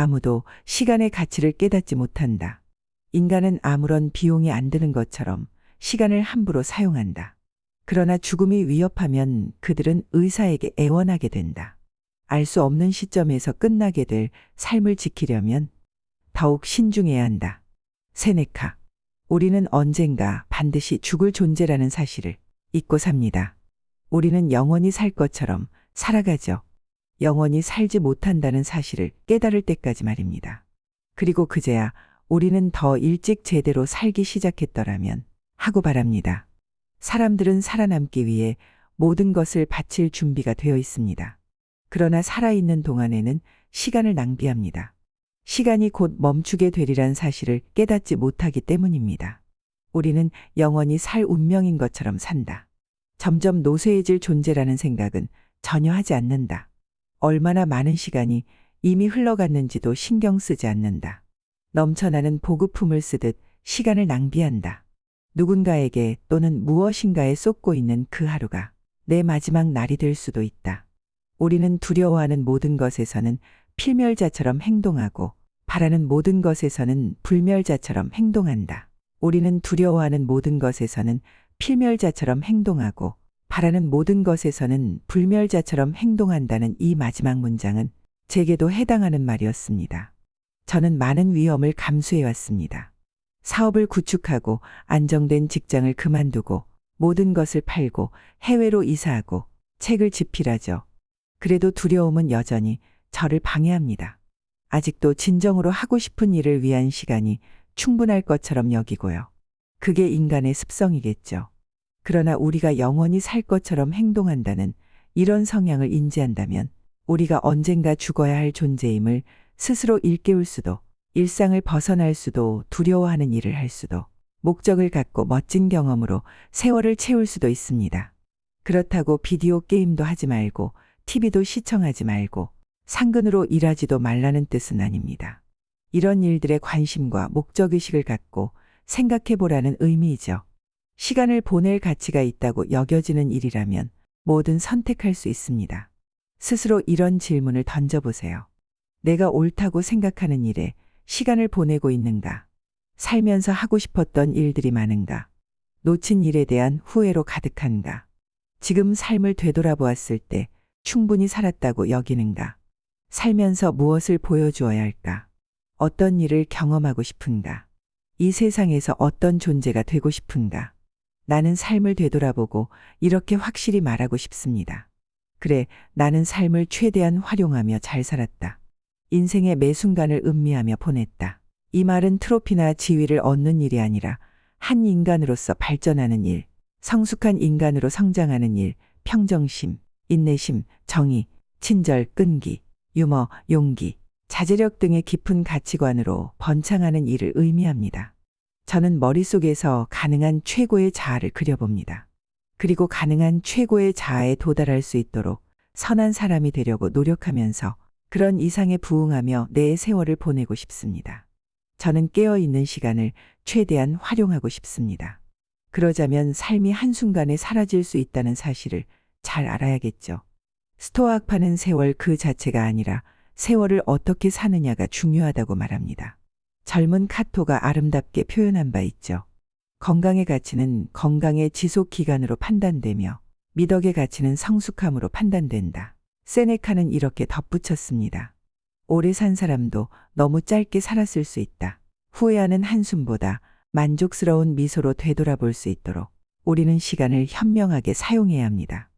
아무도 시간의 가치를 깨닫지 못한다. 인간은 아무런 비용이 안 드는 것처럼 시간을 함부로 사용한다. 그러나 죽음이 위협하면 그들은 의사에게 애원하게 된다. 알 수 없는 시점에서 끝나게 될 삶을 지키려면 더욱 신중해야 한다. 세네카. 우리는 언젠가 반드시 죽을 존재라는 사실을 잊고 삽니다. 우리는 영원히 살 것처럼 살아가죠. 영원히 살지 못한다는 사실을 깨달을 때까지 말입니다. 그리고 그제야 우리는 더 일찍 제대로 살기 시작했더라면 하고 바랍니다. 사람들은 살아남기 위해 모든 것을 바칠 준비가 되어 있습니다. 그러나 살아있는 동안에는 시간을 낭비합니다. 시간이 곧 멈추게 되리란 사실을 깨닫지 못하기 때문입니다. 우리는 영원히 살 운명인 것처럼 산다. 점점 노쇠해질 존재라는 생각은 전혀 하지 않는다. 얼마나 많은 시간이 이미 흘러갔는지도 신경 쓰지 않는다. 넘쳐나는 보급품을 쓰듯 시간을 낭비한다. 누군가에게 또는 무엇인가에 쏟고 있는 그 하루가 내 마지막 날이 될 수도 있다. 우리는 두려워하는 모든 것에서는 필멸자처럼 행동하고 바라는 모든 것에서는 불멸자처럼 행동한다. 우리는 두려워하는 모든 것에서는 필멸자처럼 행동하고 바라는 모든 것에서는 불멸자처럼 행동한다는 이 마지막 문장은 제게도 해당하는 말이었습니다. 저는 많은 위험을 감수해 왔습니다. 사업을 구축하고 안정된 직장을 그만두고 모든 것을 팔고 해외로 이사하고 책을 집필하죠. 그래도 두려움은 여전히 저를 방해합니다. 아직도 진정으로 하고 싶은 일을 위한 시간이 충분할 것처럼 여기고요. 그게 인간의 습성이겠죠. 그러나 우리가 영원히 살 것처럼 행동한다는 이런 성향을 인지한다면 우리가 언젠가 죽어야 할 존재임을 스스로 일깨울 수도 일상을 벗어날 수도 두려워하는 일을 할 수도 목적을 갖고 멋진 경험으로 세월을 채울 수도 있습니다. 그렇다고 비디오 게임도 하지 말고 TV도 시청하지 말고 상근으로 일하지도 말라는 뜻은 아닙니다. 이런 일들에 관심과 목적의식을 갖고 생각해 보라는 의미이죠. 시간을 보낼 가치가 있다고 여겨지는 일이라면 뭐든 선택할 수 있습니다. 스스로 이런 질문을 던져보세요. 내가 옳다고 생각하는 일에 시간을 보내고 있는가? 살면서 하고 싶었던 일들이 많은가? 놓친 일에 대한 후회로 가득한가? 지금 삶을 되돌아보았을 때 충분히 살았다고 여기는가? 살면서 무엇을 보여주어야 할까? 어떤 일을 경험하고 싶은가? 이 세상에서 어떤 존재가 되고 싶은가? 나는 삶을 되돌아보고 이렇게 확실히 말하고 싶습니다. 그래, 나는 삶을 최대한 활용하며 잘 살았다. 인생의 매 순간을 음미하며 보냈다. 이 말은 트로피나 지위를 얻는 일이 아니라 한 인간으로서 발전하는 일, 성숙한 인간으로 성장하는 일, 평정심, 인내심, 정의, 친절, 끈기, 유머, 용기, 자제력 등의 깊은 가치관으로 번창하는 일을 의미합니다. 저는 머릿속에서 가능한 최고의 자아를 그려봅니다. 그리고 가능한 최고의 자아에 도달할 수 있도록 선한 사람이 되려고 노력하면서 그런 이상에 부응하며 내 세월을 보내고 싶습니다. 저는 깨어있는 시간을 최대한 활용하고 싶습니다. 그러자면 삶이 한순간에 사라질 수 있다는 사실을 잘 알아야겠죠. 스토아학파는 세월 그 자체가 아니라 세월을 어떻게 사느냐가 중요하다고 말합니다. 젊은 카토가 아름답게 표현한 바 있죠. 건강의 가치는 건강의 지속 기간으로 판단되며 미덕의 가치는 성숙함으로 판단된다. 세네카는 이렇게 덧붙였습니다. 오래 산 사람도 너무 짧게 살았을 수 있다. 후회하는 한숨보다 만족스러운 미소로 되돌아볼 수 있도록 우리는 시간을 현명하게 사용해야 합니다.